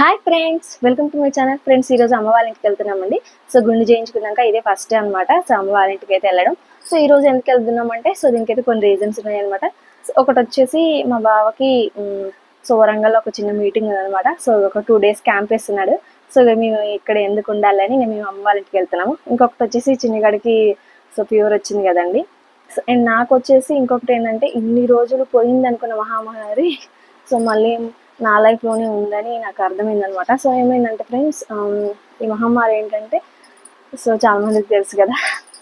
Hi friends welcome to my channel friends ఈరోజు అమ్మ వాళ్ళ ఇంటికి వెళ్తున్నామండి. సో గుండు చేయించుకున్నాక ఇదే ఫస్ట్ అనమాట సో అమ్మ ఇంటికి అయితే వెళ్ళడం. సో ఈ రోజు ఎందుకు వెళ్తున్నామంటే సో దీనికైతే కొన్ని రీజన్స్ ఉన్నాయి అనమాట సో ఒకటి వచ్చేసి మా బావకి సో వరంగల్లో ఒక చిన్న మీటింగ్ ఉందన్నమాట. సో ఒక టూ డేస్ క్యాంప్ వేస్తున్నాడు. సో మేము ఇక్కడ ఎందుకు ఉండాలని మేము అమ్మ వాళ్ళ ఇంటికి వెళ్తున్నాము. ఇంకొకటి వచ్చేసి చిన్నగాడికి సో ఫీవర్ వచ్చింది కదండి. సో అండ్ నాకు వచ్చేసి ఇంకొకటి ఏంటంటే ఇన్ని రోజులు పోయింది అనుకున్న మహామహారి సో మళ్ళీ నా లైఫ్లోనే ఉందని నాకు అర్థమైందనమాట. సో ఏమైందంటే ఫ్రెండ్స్ um, ఈ మహమ్మారి ఏంటంటే సో చాలా మందికి తెలుసు కదా.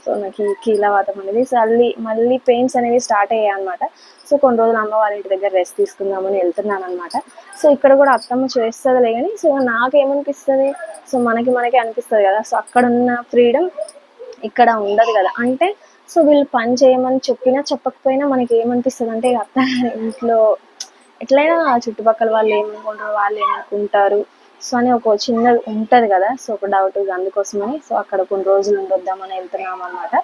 సో నాకు ఈ కీలవాతం అనేది సో మళ్ళీ మళ్ళీ పెయిన్స్ అనేవి స్టార్ట్ అయ్యాయి అనమాట. సో కొన్ని రోజులు అమ్మ వాళ్ళ ఇంటి దగ్గర రెస్ట్ తీసుకుందామని వెళ్తున్నాను అనమాట సో ఇక్కడ కూడా అత్తమ్మ చేస్తుందిలే కానీ సో నాకేమనిపిస్తుంది? సో మనకి మనకి అనిపిస్తుంది కదా. సో అక్కడ ఉన్న ఫ్రీడమ్ ఇక్కడ ఉండదు కదా. అంటే సో వీళ్ళు పని చేయమని చెప్పినా చెప్పకపోయినా మనకి ఏమనిపిస్తుంది అంటే అత్త ఇంట్లో ఎట్లయినా చుట్టుపక్కల వాళ్ళు ఏమనుకుంటారు వాళ్ళు ఏమనుకుంటారు. సో అని ఒక చిన్నది ఉంటుంది కదా సో ఒక డౌట్ అందుకోసమని సో అక్కడ కొన్ని రోజులు ఉండొద్దామని వెళ్తున్నాం అనమాట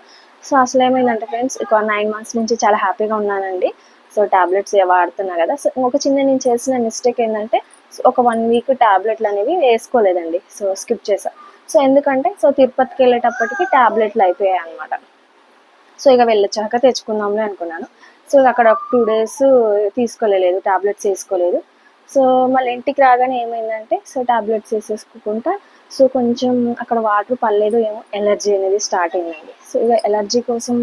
సో అసలు ఏమైందంటే ఫ్రెండ్స్ ఒక నైన్ మంత్స్ నుంచి చాలా హ్యాపీగా ఉన్నానండి. సో టాబ్లెట్స్ వాడుతున్నా కదా సో ఒక చిన్న నేను చేసిన మిస్టేక్ ఏంటంటే ఒక వన్ వీక్ టాబ్లెట్లు అనేవి వేసుకోలేదండి. సో స్కిప్ చేసా సో ఎందుకంటే సో తిరుపతికి వెళ్ళేటప్పటికి టాబ్లెట్లు అయిపోయాయి అనమాట సో ఇక వెళ్ళొచ్చాక తెచ్చుకుందాంలే అనుకున్నాను. సో అక్కడ ఒక టూ డేస్ తీసుకోలేదు టాబ్లెట్స్ వేసుకోలేదు. సో మళ్ళీ ఇంటికి రాగానే ఏమైందంటే సో టాబ్లెట్స్ వేసేసుకుంటా సో కొంచెం అక్కడ వాటర్ పడలేదు ఏమో ఎలర్జీ అనేది స్టార్ట్ అయిందండి. సో ఇక ఎలర్జీ కోసం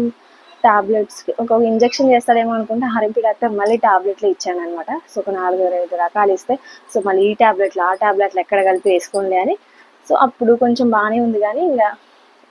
టాబ్లెట్స్ ఒక ఇంజెక్షన్ చేస్తాడేమో అనుకుంటే హరింపి డాక్టర్ మళ్ళీ టాబ్లెట్లు ఇచ్చాను అనమాట సో ఒక నాలుగు ఐదు రకాలు ఇస్తే సో మళ్ళీ ఈ టాబ్లెట్లు ఆ టాబ్లెట్లు ఎక్కడ కలిపి వేసుకోండి అని. సో అప్పుడు కొంచెం బాగానే ఉంది కానీ ఇంకా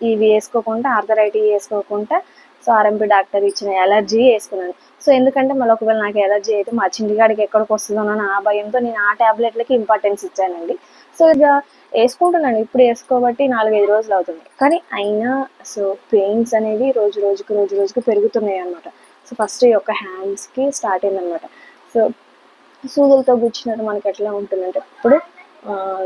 ఇవి వేసుకోకుండా ఆర్థరైటీ వేసుకోకుండా సో ఆర్ఎంపీ డాక్టర్ ఇచ్చిన ఎలర్జీ వేసుకున్నాను. సో ఎందుకంటే మళ్ళీ ఒకవేళ నాకు ఎలర్జీ అయితే మా చింటిగాడికి ఎక్కడికి వస్తుందో ఆ భయంతో నేను ఆ టాబ్లెట్లకి ఇంపార్టెన్స్ ఇచ్చానండి. సో ఇక వేసుకుంటున్నాను ఇప్పుడు వేసుకోబట్టి నాలుగైదు రోజులు అవుతుంది. కానీ అయినా సో పెయిన్స్ అనేవి రోజు రోజుకి రోజు రోజుకు పెరుగుతున్నాయి అనమాట సో ఫస్ట్ ఈ యొక్క హ్యాండ్స్కి స్టార్ట్ అయిందనమాట సో సూదులతో గుచ్చినట్టు మనకి ఎట్లా ఉంటుందంటే ఇప్పుడు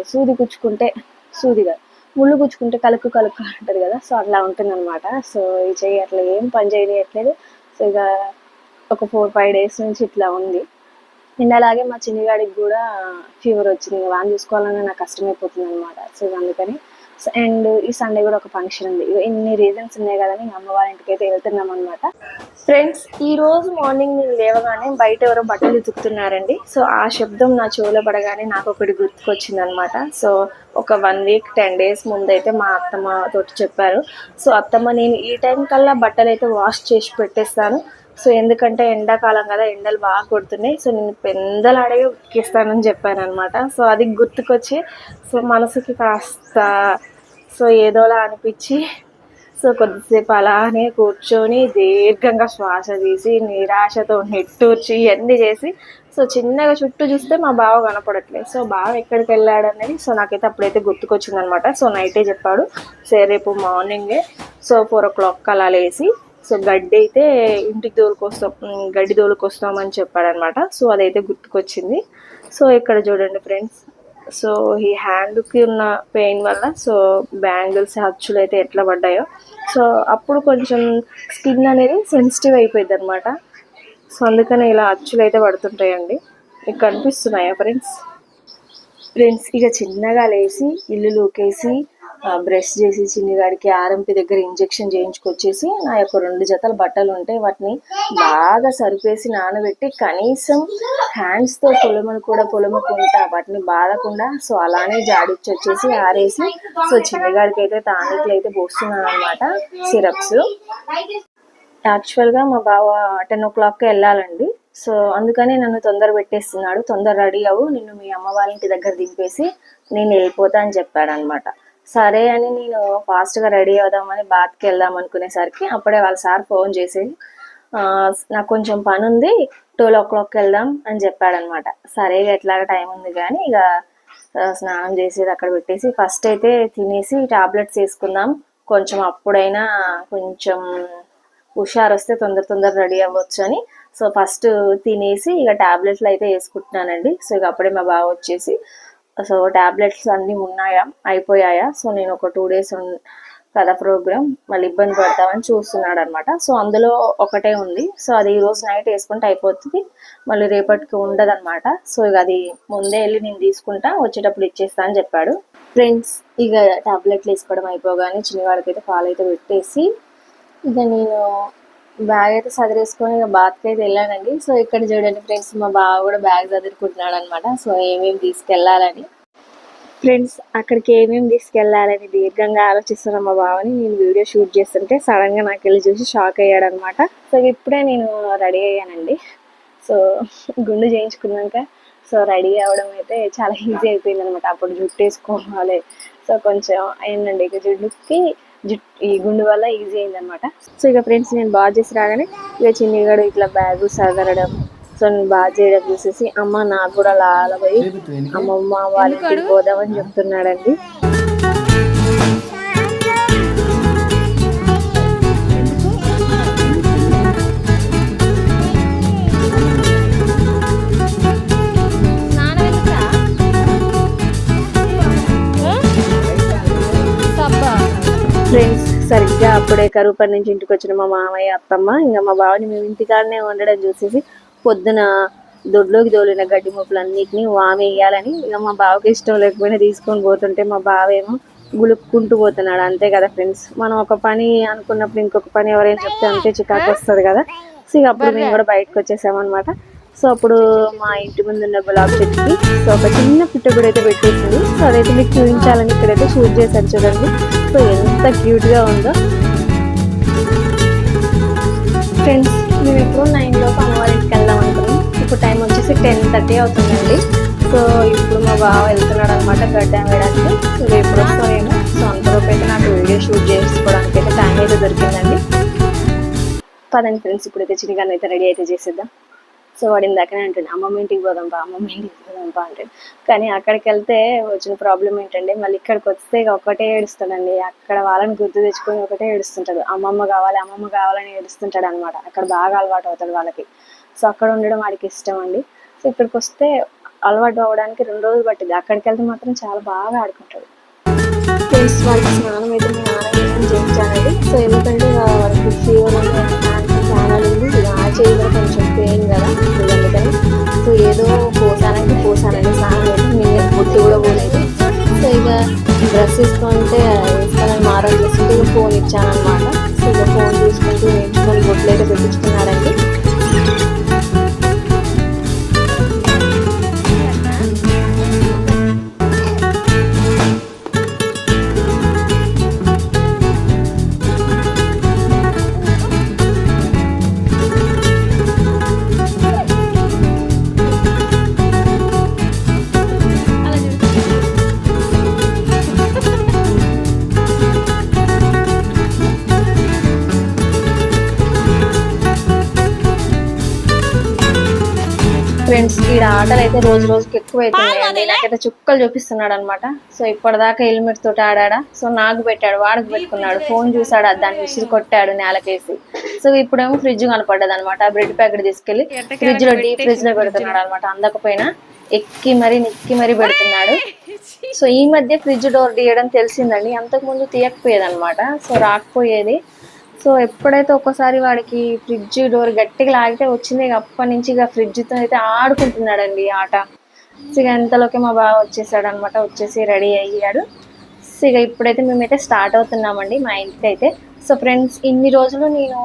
సూది గుచ్చుకుంటే సూదిగా ముళ్ళు గుచ్చుకుంటే కలుక్కు కలుక్కు ఉంటుంది కదా సో అట్లా ఉంటుందన్నమాట. సో ఈ చెయ్యి అట్లా ఏం పని చేయనియట్లేదు. సో ఇక ఒక ఫోర్ ఫైవ్ డేస్ నుంచి ఇట్లా ఉంది. అండ్ అలాగే మా చిన్నగాడికి కూడా ఫీవర్ వచ్చింది. ఇక వాన్ చూసుకోవాలన్నా నాకు కష్టమైపోతుంది అనమాట సో అందుకని అండ్ ఈ సండే కూడా ఒక ఫంక్షన్ ఉంది. ఇన్ని రీజన్స్ ఉన్నాయి కదా అని అమ్మ వాళ్ళ ఇంటికి అయితే వెళ్తున్నాం అనమాట ఫ్రెండ్స్ ఈ రోజు మార్నింగ్ నేను లేవగానే బయట ఎవరో బట్టలు ఉతుకుతున్నారండి. సో ఆ శబ్దం నా చెవులో పడగానే నాకు ఒకటి గుర్తుకొచ్చింది అనమాట సో ఒక వన్ వీక్ టెన్ డేస్ ముందైతే మా అత్తమ్మ తోటి చెప్పారు. సో అత్తమ్మ నేను ఈ టైం కల్లా బట్టలు అయితే వాష్ చేసి పెట్టేస్తాను. సో ఎందుకంటే ఎండాకాలం కదా ఎండలు బాగా కొడుతున్నాయి. సో నేను పెందలాడే ఉతికిస్తానని చెప్పాను అనమాట సో అది గుర్తుకొచ్చి సో మనసుకి కాస్త సో ఏదోలా అనిపించి సో కొద్దిసేపు అలానే కూర్చొని దీర్ఘంగా శ్వాస తీసి నిరాశతో నెట్టూర్చి ఇవన్నీ చేసి సో చిన్నగా చుట్టూ చూస్తే మా బావ కనపడట్లేదు. సో బావ ఎక్కడికి వెళ్ళాడు అనేది సో నాకైతే అప్పుడైతే గుర్తుకొచ్చింది అనమాట సో నైటే చెప్పాడు సరే రేపు మార్నింగే. సో ఫోర్ ఓ క్లాక్ అలా లేసి సో గడ్డి అయితే ఇంటికి దోలుకొస్తాం ఉమ్, గడ్డి దోలుకొస్తామని చెప్పాడనమాట. సో అదైతే గుర్తుకొచ్చింది. సో ఇక్కడ చూడండి ఫ్రెండ్స్. సో ఈ హ్యాండ్కి ఉన్న పెయిన్ వల్ల సో బ్యాంగిల్స్ అచ్చులు అయితే ఎట్లా పడ్డాయో. సో అప్పుడు కొంచెం స్కిన్ అనేది సెన్సిటివ్ అయిపోయింది అనమాట సో అందుకనే ఇలా అచ్చులు అయితే పడుతుంటాయండి. మీకు కనిపిస్తున్నాయా ఫ్రెండ్స్? ఫ్రెండ్స్ ఇక చిన్నగా లేచి ఇల్లు లూకేసి బ్రష్ చేసి చిన్నగాడికి ఆర్ఎంపి దగ్గర ఇంజెక్షన్ చేయించుకొచ్చేసి నా యొక్క రెండు జతల బట్టలు ఉంటాయి. వాటిని బాగా సరిపేసి నానబెట్టి కనీసం హ్యాండ్స్తో పొలమలు కూడా పొలమకుంటా వాటిని బాధకుండా సో అలానే జాడిచ్చి వచ్చేసి ఆరేసి సో చిన్నగాడికి అయితే టానిక్లు అయితే పోస్తున్నాను అనమాట సిరప్స్. యాక్చువల్గా మా బావ టెన్ ఓ క్లాక్కి వెళ్ళాలండి. సో అందుకని నన్ను తొందర పెట్టేస్తున్నాడు. తొందర రెడీ అవ్వు నిన్ను మీ అమ్మ వాళ్ళ ఇంటి దగ్గర దింపేసి నేను వెళ్ళిపోతా అని చెప్పాడనమాట సరే అని నేను ఫాస్ట్గా రెడీ అవుదామని బాత్కి వెళ్దాం అనుకునేసరికి అప్పుడే వాళ్ళ సార్ ఫోన్ చేసి నాకు కొంచెం పని ఉంది ట్వెల్వ్ ఓ క్లాక్కి వెళ్దాం అని చెప్పాడనమాట. సరే ఎట్లాగ ఎట్లాగా టైం ఉంది కానీ ఇక స్నానం చేసేది అక్కడ పెట్టేసి ఫస్ట్ అయితే తినేసి టాబ్లెట్స్ వేసుకుందాం. కొంచెం అప్పుడైనా కొంచెం హుషారు వస్తే తొందర తొందర రెడీ అవ్వచ్చు అని. సో ఫస్ట్ తినేసి ఇక టాబ్లెట్లు అయితే వేసుకుంటున్నానండి. సో ఇక అప్పుడే మా బావ వచ్చేసి సో టాబ్లెట్స్ అన్నీ ఉన్నాయా? అయిపోయాయా? సో నేను ఒక టూ డేస్ కదా ప్రోగ్రామ్ మళ్ళీ ఇబ్బంది పడతామని చూస్తున్నాడు అనమాట సో అందులో ఒకటే ఉంది. సో అది ఈరోజు నైట్ వేసుకుంటే అయిపోతుంది. మళ్ళీ రేపటికి ఉండదు అనమాట సో ఇక అది ముందే వెళ్ళి నేను తీసుకుంటా వచ్చేటప్పుడు ఇచ్చేస్తా అని చెప్పాడు. ఫ్రెండ్స్ ఇక టాబ్లెట్లు వేసుకోవడం అయిపోగానే చిన్నవాడికి అయితే పాలు అయితే పెట్టేసి ఇక నేను బ్యాగ్ అయితే సదిరేసుకొని ఇక బాత్కి అయితే వెళ్ళానండి. సో ఇక్కడ చూడండి ఫ్రెండ్స్ మా బావ కూడా బ్యాగ్ చదువుకుంటున్నాడు అనమాట సో ఏమేమి తీసుకెళ్ళాలని. ఫ్రెండ్స్ అక్కడికి ఏమేమి తీసుకెళ్ళాలని దీర్ఘంగా ఆలోచిస్తున్న మా బావని నేను వీడియో షూట్ చేస్తుంటే సడన్గా నాకు వెళ్ళి చూసి షాక్ అయ్యాడు అనమాట సో ఇప్పుడే నేను రెడీ అయ్యానండి. సో గుండు చేయించుకున్నాక సో రెడీ అవ్వడం అయితే చాలా ఈజీ అయిపోయింది అనమాట అప్పుడు జుట్టు వేసుకోవాలి సో కొంచెం అయిందండి ఇక జుట్టుకి. ఈ గుండు వల్ల ఈజీ అయింది అనమాట సో ఇక ఫ్రెండ్స్ నేను బాగా చేసి రాగానే ఇక చిన్నగాడు ఇట్లా బ్యాగ్ సదరడం సో నేను బాగా చేయడం చూసేసి అమ్మ నాకు కూడా అలా పోయి అమ్మమ్మ వాళ్ళ ఇంటికి పోదామని చెప్తున్నాడండి. ఫ్రెండ్స్ సరిగ్గా అప్పుడే కరువు పని నుంచి ఇంటికి వచ్చిన మా మామయ్య అత్తమ్మ ఇంకా మా బావని మేము ఇంటికాడనే ఉండడం చూసేసి పొద్దున దొడ్లోకి తోలిన గడ్డి మొప్పులన్నిటిని వామేయాలని ఇక మా బావకి ఇష్టం లేకపోయినా తీసుకొని పోతుంటే మా బావ ఏమో గులుక్కుంటూ పోతున్నాడు. అంతే కదా ఫ్రెండ్స్. మనం ఒక పని అనుకున్నప్పుడు ఇంకొక పని ఎవరైనా చెప్తే అంతే చికాకు వస్తుంది కదా. సో ఇక అప్పుడు మేము కూడా బయటకు వచ్చేసామన్నమాట సో అప్పుడు మా ఇంటి ముందు ఉన్న గులాబీ చెట్టుకి సో ఒక చిన్న పుట్టగుడి అయితే పెట్టేసింది. సో అదైతే మీకు చూపించాలని ఇక్కడైతే షూట్ చేశాను చూడండి. సో ఎంత క్యూట్గా ఉందో. ఫ్రెండ్స్ మేము ఎప్పుడు నైన్ లోపు అమ్మ వెళ్దాం అనుకున్నాం. ఇప్పుడు టైం వచ్చేసి టెన్ థర్టీ అవుతుందండి. సో ఇప్పుడు మా బావ వెళ్తున్నాడు అనమాట గడ్డ వేయడానికి సో ఎప్పుడు వస్తామేమో సో అంతలోపు అయితే నాకు వీడియో షూట్ చేసుకోవడానికి అయితే టైం అయితే దొరికిందండి. పదండి ఫ్రెండ్స్ ఇప్పుడైతే చిన్నగానైతే రెడీ అయితే చేసేద్దాం. సో వాడు ఇందాకనే అంటుండే అమ్మమ్మ ఇంటికి పోదాం బా అమ్మమ్మ ఇంటికి పోదాం బా అంటే కానీ అక్కడికి వెళ్తే వచ్చిన ప్రాబ్లం ఏంటంటే మళ్ళీ ఇక్కడికి వస్తే ఒకటే ఏడుస్తాడండి. అక్కడ వాళ్ళని గుర్తు తెచ్చుకొని ఒకటే ఏడుస్తుంటాడు. అమ్మమ్మ కావాలి అమ్మమ్మ కావాలని ఏడుస్తుంటాడు అనమాట అక్కడ బాగా అలవాటు అవుతాడు వాళ్ళకి. సో అక్కడ ఉండడం వాడికి ఇష్టం అండి. సో ఇక్కడికి వస్తే అలవాటు అవ్వడానికి రెండు రోజులు పట్టింది అక్కడికి వెళ్తే మాత్రం చాలా బాగా ఆడుకుంటాడు. ఫ్రెండ్స్ వాళ్ళకి స్నానం అయితే మీ నాన్న చేయించానండి సో ఎందుకంటే ఫీవర్ ఛానల్ ఉంది. చేయి కూడా కొంచెం పెయిన్ కదా అందుకని సో ఏదో పోసానంటే పోసానని స్నానం నేను బొట్టు కూడా పోలేదు. సో ఇక డ్రెస్ వేసుకుంటే వేసుకోవాలని మారం చేసుకుంటే ఫోన్ ఇచ్చానమాట సో ఇక ఫోన్ చూసుకుంటూ నేర్చుకొని బొట్లు అయితే పెట్టించుకున్నారండి ఫ్రెండ్స్ ఈ ఆటలు అయితే రోజు రోజుకి ఎక్కువ అవుతున్నాయండి నాకైతే చుక్కలు చూపిస్తున్నాడు అనమాట సో ఇప్పటిదాకా హెల్మెట్ తోటి ఆడాడా? సో నాకు పెట్టాడు వాడికి పెట్టుకున్నాడు. ఫోన్ చూసాడు దాన్ని విసిరి కొట్టాడు నేలకేసి. సో ఇప్పుడేమో ఫ్రిడ్జ్ కనపడ్డది అనమాట బ్రెడ్ ప్యాకెట్ తీసుకెళ్ళి ఫ్రిడ్జ్లో డీప్ ఫ్రిడ్జ్లో పెడుతున్నాడు అనమాట అందకపోయినా ఎక్కి మరీ నెక్కి మరీ పెడుతున్నాడు. సో ఈ మధ్య ఫ్రిడ్జ్ డోర్ తీయడం తెలిసిందండి. అంతకు ముందు తీయకపోయేది అనమాట సో రాకపోయేది. సో ఎప్పుడైతే ఒక్కసారి వాడికి ఫ్రిడ్జ్ డోర్ గట్టిగా లాగితే వచ్చింది ఇక అప్పటి నుంచి ఇక ఫ్రిడ్జ్తో అయితే ఆడుకుంటున్నాడండి ఈ ఆట. సిగ ఇక ఎంతలోకి మా బావ వచ్చేసాడు అనమాట వచ్చేసి రెడీ అయ్యాడు. సిగ ఇక ఇప్పుడైతే మేమైతే స్టార్ట్ అవుతున్నామండి మా ఇంటికి అయితే. సో ఫ్రెండ్స్ ఇన్ని రోజులు నేను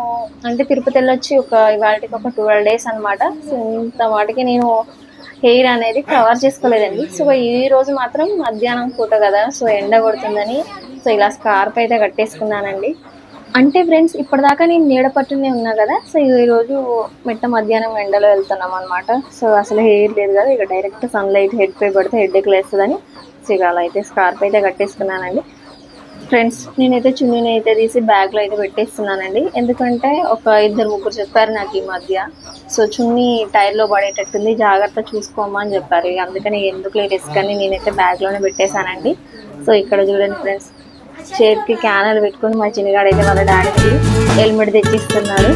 అంటే తిరుపతి వెళ్ళొచ్చి ఒక ఇవాళకి ఒక ట్వెల్వ్ డేస్ అనమాట. సో ఇంత వాటికి నేను హెయిర్ అనేది కవర్ చేసుకోలేదండి. సో ఈ రోజు మాత్రం మధ్యాహ్నం పూట కదా సో ఎండ కొడుతుందని సో ఇలా స్కార్ప్ అయితే కట్టేసుకున్నానండి. అంటే ఫ్రెండ్స్ ఇప్పటిదాకా నేను నీడ పట్టునే ఉన్నా కదా సో ఈరోజు మెట్ట మిట్ట మధ్యాహ్నం ఎండలో వెళ్తున్నాం అనమాట సో అసలు హెయిర్ లేదు కదా ఇక డైరెక్ట్ సన్లైట్ హెడ్ పై పడితే హెడ్ ఎక్ లేస్తుందని సో ఇక అలా అయితే స్కార్ప్ అయితే కట్టేసుకున్నానండి. ఫ్రెండ్స్ నేనైతే చున్నీని అయితే తీసి బ్యాగ్లో అయితే పెట్టేస్తున్నానండి. ఎందుకంటే ఒక ఇద్దరు ముగ్గురు చెప్పారు నాకు ఈ మధ్య. సో చున్నీ టైర్లో పడేటట్టుంది జాగ్రత్త చూసుకోమని చెప్పారు. అందుకని ఎందుకు రిస్క్ అని నేనైతే బ్యాగ్లోనే పెట్టేశానండి. సో ఇక్కడ చూడండి ఫ్రెండ్స్ చేతికి క్యానల్ పెట్టుకొని మా చిన్నగాడు అయితే వాళ్ళ డాడీకి హెల్మెట్ తెచ్చిస్తున్నాడు.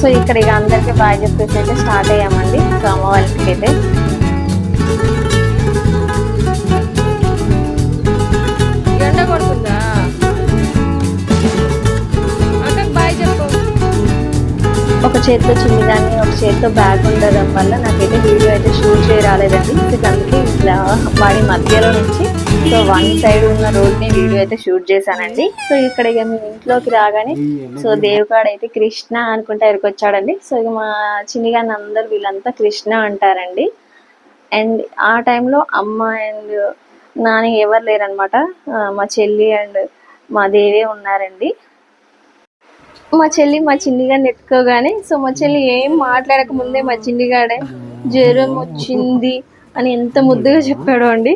సో ఇక్కడ ఇక అందరికీ బాగా చెప్పేసి అయితే స్టార్ట్ అయ్యామండి. సో అమ్మ అయితే. ఒక చేతిలో చిన్ని కానీ ఒక చేతితో బ్యాగ్ ఉండడం వల్ల నాకైతే వీడియో అయితే షూట్ చేయ రాలేదండి అందుకే ఇట్లా వాడి మధ్యలో నుంచి సో వన్ సైడ్ ఉన్న రోడ్ని వీడియో అయితే షూట్ చేశానండి. సో ఇక్కడ ఇక మీ ఇంట్లోకి రాగానే సో దేవుకాడు అయితే కృష్ణ అనుకుంటా ఎరుకొచ్చాడండి. వచ్చాడండి సో ఇక మా చిన్నిగాని అందరు వీళ్ళంతా కృష్ణ అంటారండి. అండ్ ఆ టైంలో అమ్మ అండ్ నాని ఎవరు లేరనమాట. మా చెల్లి అండ్ మా దేవే ఉన్నారండి. మా చెల్లి మా చిన్నిగాడిని ఎత్తుకోగానే సో మా చెల్లి ఏం మాట్లాడక ముందే మా చిన్నిగాడే జ్వరం వచ్చింది అని ఎంత ముద్దుగా చెప్పాడో అండి.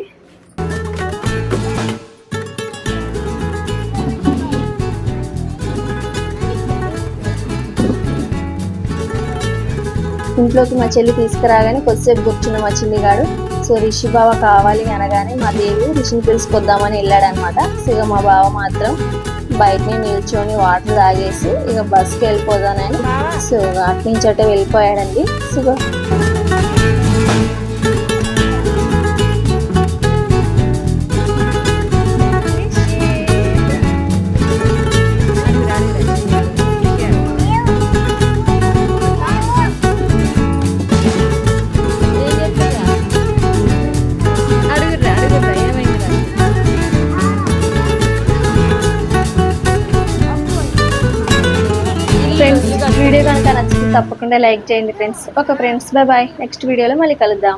ఇంట్లోకి మా చెల్లి తీసుకురాగానే కొద్దిసేపు కూర్చున్న మా చిన్నిగాడు సో రిషి బావ కావాలి అనగానే మా దేవి రిషిని పిలుచుకొద్దామని వెళ్ళాడు అనమాట సో మా బావ మాత్రం బయటనే నిల్చొని వాటర్ తాగేసి ఇక బస్కి వెళ్ళిపోదానని. సో అటు నుంచి అటే వెళ్ళిపోయాడండి. సో తప్పకుండా లైక్ చేయండి friends. Okay friends bye bye next వీడియోలో మళ్ళీ కలుద్దాం.